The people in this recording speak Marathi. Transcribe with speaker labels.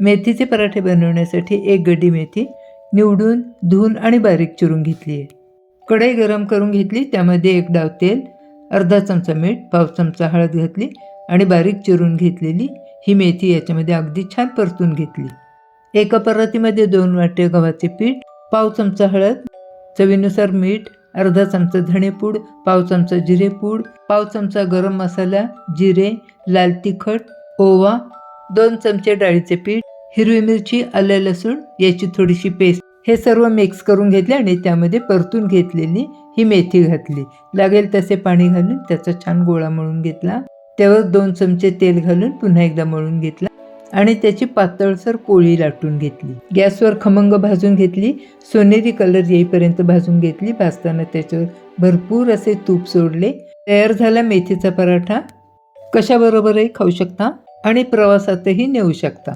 Speaker 1: मेथीचे पराठे बनवण्यासाठी एक गड्डी मेथी निवडून धुवून आणि बारीक चिरून घेतली आहे. कढई गरम करून घेतली त्यामध्ये एक डाव तेल अर्धा चमचा मीठ पाव चमचा हळद घातली आणि बारीक चिरून घेतलेली ही मेथी याच्यामध्ये अगदी छान परतून घेतली. एका परातीमध्ये दोन वाटे गव्हाचे पीठ पाव चमचा हळद चवीनुसार मीठ अर्धा चमचा धणेपूड पाव चमचा जिरेपूड पाव चमचा गरम मसाला जिरे लाल तिखट ओवा दोन चमचे डाळीचे पीठ हिरवी मिरची आलं लसूण याची थोडीशी पेस्ट. हे सर्व मिक्स करून घेतले आणि त्यामध्ये परतून घेतलेली ही मेथी घातली. लागेल तसे पाणी घालून त्याचा छान गोळा मळून घेतला. त्यावर दोन चमचे तेल घालून पुन्हा एकदा मळून घेतला आणि त्याची पातळसर पोळी लाटून घेतली. गॅसवर खमंग भाजून घेतली. सोनेरी कलर येईपर्यंत भाजून घेतली. भाजताना त्याच्यावर भरपूर असे तूप सोडले. तयार झाला मेथीचा पराठा. कशाबरोबरही खाऊ शकता आणि प्रवासातही नेऊ शकता.